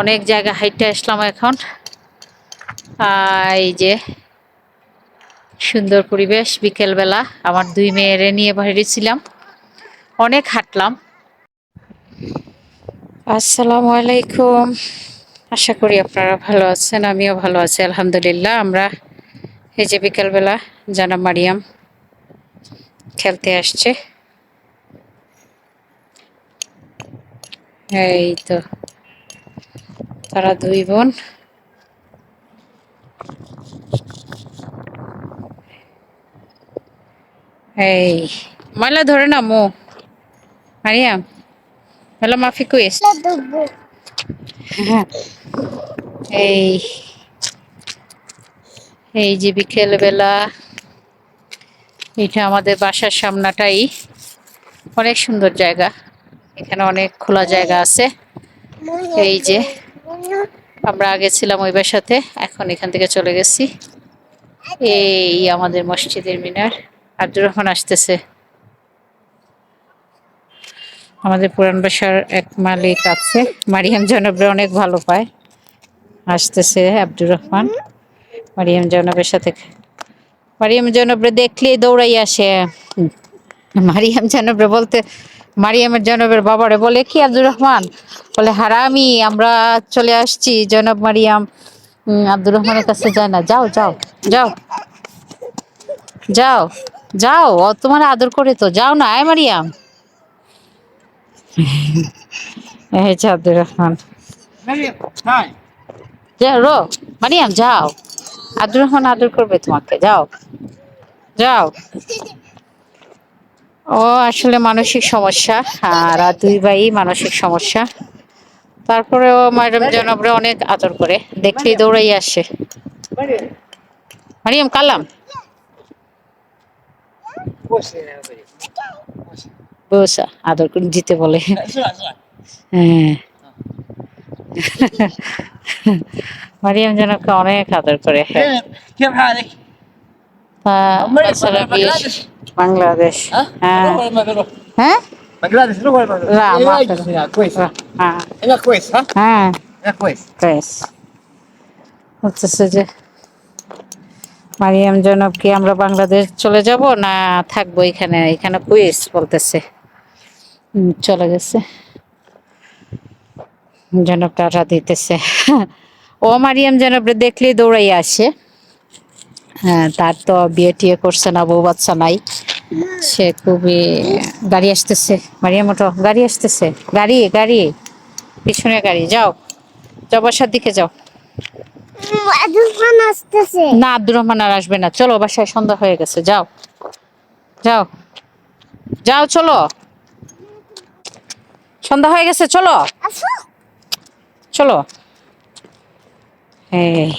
অনেক জায়গা হাইটে আসলাম এখন। এই যে সুন্দর পরিবেশ, বিকেলবেলা আমার দুই মেয়েরে নিয়ে বেরিয়েছিলাম অনেক হাঁটলাম। আসসালামু আলাইকুম। আশা করি আপনারা ভালো আছেন, আমিও ভালো আছি, আলহামদুলিল্লাহ। আমরা এই যে বিকেলবেলা জানা মারিয়াম খেলতে আসছে। এই তো। তারা দুই বোন। এই ময়লা ধরে না মো। মারিয়াম হ্যালো মাফি কুইস এই এই যে বিকেল বেলা এটা আমাদের বাসার সামনাটাই। অনেক সুন্দর জায়গা। এখানে অনেক খোলা জায়গা আছে। এই যে আমরা আগে ছিলাম ওই বাসাতে, এখন এখান থেকে চলে গেছি। এই আমাদের মসজিদের মিনার। আব্দুর রহমান আসতেছে। আমাদের পুরান বাসার এক মালিক আছে। মারিয়াম জনবরে অনেক ভালো পায়। আসতেছে আব্দুর রহমান। মারিয়াম জনবের সাথে মারিয়াম জনবরে দেখলেই দৌড়াই আসে। মারিয়াম জনবরে বলতে মারিয়ামের জনবের বাবারে বলে কি আব্দুর রহমান? বলে হারামি আমরা চলে আসছি জনব মারিয়াম। আব্দুর রহমানের কাছে যায় না। যাও যাও যাও যাও যাও ও তোমার আদর করে তো যাও না আয় মারিয়াম। আব্দুর রহমান. রো মারিয়াম যাও। আব্দুর রহমান আদর করবে তোমাকে যাও যাও। ও, আসলে মানসিক সমস্যা, আর দুই ভাই মানসিক সমস্যা তারপরে ও ম্যাডাম জনবরে অনেক আদর করে দেখলেই দৌড়াই আসে. মারিয়াম, কালাম? বসা, আদর করে বলে. হ্যাঁ মারিয়াম জনককে অনেক আদর করে হ্যাঁ হ্যাঁ, বাংলাদেশ। হ্যাঁ, হ্যাঁ। হচ্ছে হ্যাঁ? যে মারিয়াম জনব কি আমরা বাংলাদেশ চলে যাব না থাকব এখানে? এখানে কুইস বলতেছে। চলে গেছে। জনব টাটা দিতেছে। ও মারিয়াম জনবরে দেখলে দৌড়াই আসে। হ্যাঁ তার তো বিয়ে টিয়ে করছে না বউ বাচ্চা নাই। সে খুবই গাড়ি আসতেছে। মারিয়াম ওটো গাড়ি আসতেছে। গাড়ি গাড়ি। পিছনে গাড়ি যাও। যাও বাসার দিকে যাও। না আব্দুর রহমান আর আসবে না। চলো বাসায় সন্ধ্যা হয়ে গেছে যাও। যাও। যাও চলো। সন্ধ্যা হয়ে গেছে চলো। চলো। এই।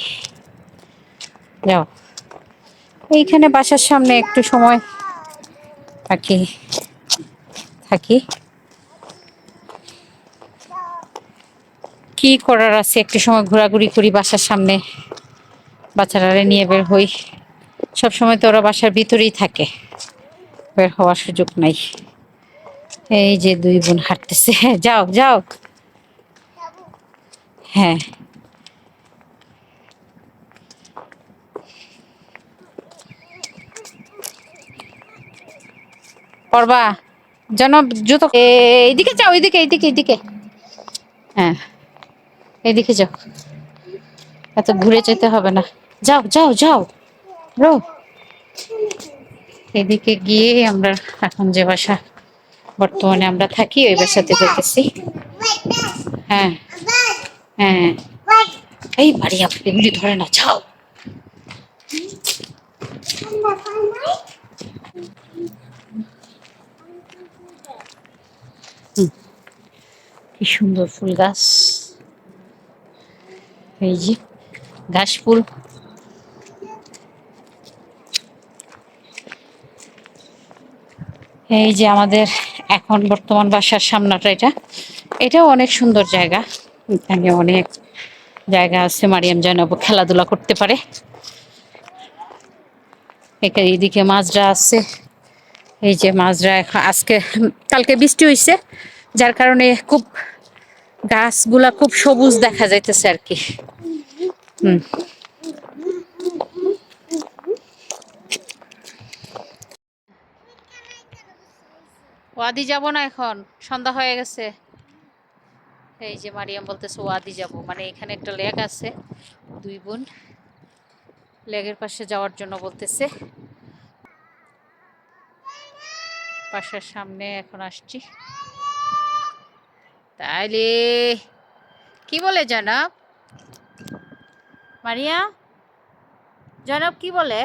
যাও। এইখানে বাসার সামনে একটু সময় থাকি থাকি। কি করার আছে? একটু সময় ঘোরাঘুরি করি বাসার সামনে। বাচ্চারা নিয়ে বের হই। সব সময় তো ওরা বাসার ভিতরেই থাকে। বের হওয়ার সুযোগ নাই। এই যে দুই বোন হাঁটতেছে। যাও যাও। হ্যাঁ। পড়বা। যেন জুতো এইদিকে যাও, এইদিকে এইদিকে এইদিকে। হ্যাঁ এইদিকে যাও। এত ঘুরে যেতে হবে না। যাও যাও যাও। রো এদিকে গিয়ে আমরা এখন যে বাসা, বর্তমানে আমরা থাকি, ওই বাসাতে যেতেছি হ্যাঁ হ্যাঁ। এই বাড়ি এগুলি ধরে না যাও। কি সুন্দর ফুল গাছ। এই যে ঘাস ফুল। এই যে আমাদের এখন বর্তমান বাসার সামনাটা এটা। এটাও অনেক সুন্দর জায়গা। এখানে অনেক জায়গা আছে, মারিয়াম জানাব খেলাধুলা করতে পারে। এখানে এইদিকে মাছরা আছে। এই যে এখন, আজকে, কালকে বৃষ্টি হয়েছে যার কারণে খুব গাছগুলা খুব সবুজ দেখা যাইতেছে আর কি। হুম। ওয়াদি যাব না এখন, সন্ধ্যা হয়ে গেছে। এই যে মারিয়াম বলতেছে ওয়াদি যাব মানে এখানে একটা লেক আছে, দুই বোন। লেগের পাশে যাওয়ার জন্য বলতেছে। বাসার সামনে এখন আসছি। তাইলে কি বলে জনাব? মারিয়া জনাব কি বলে?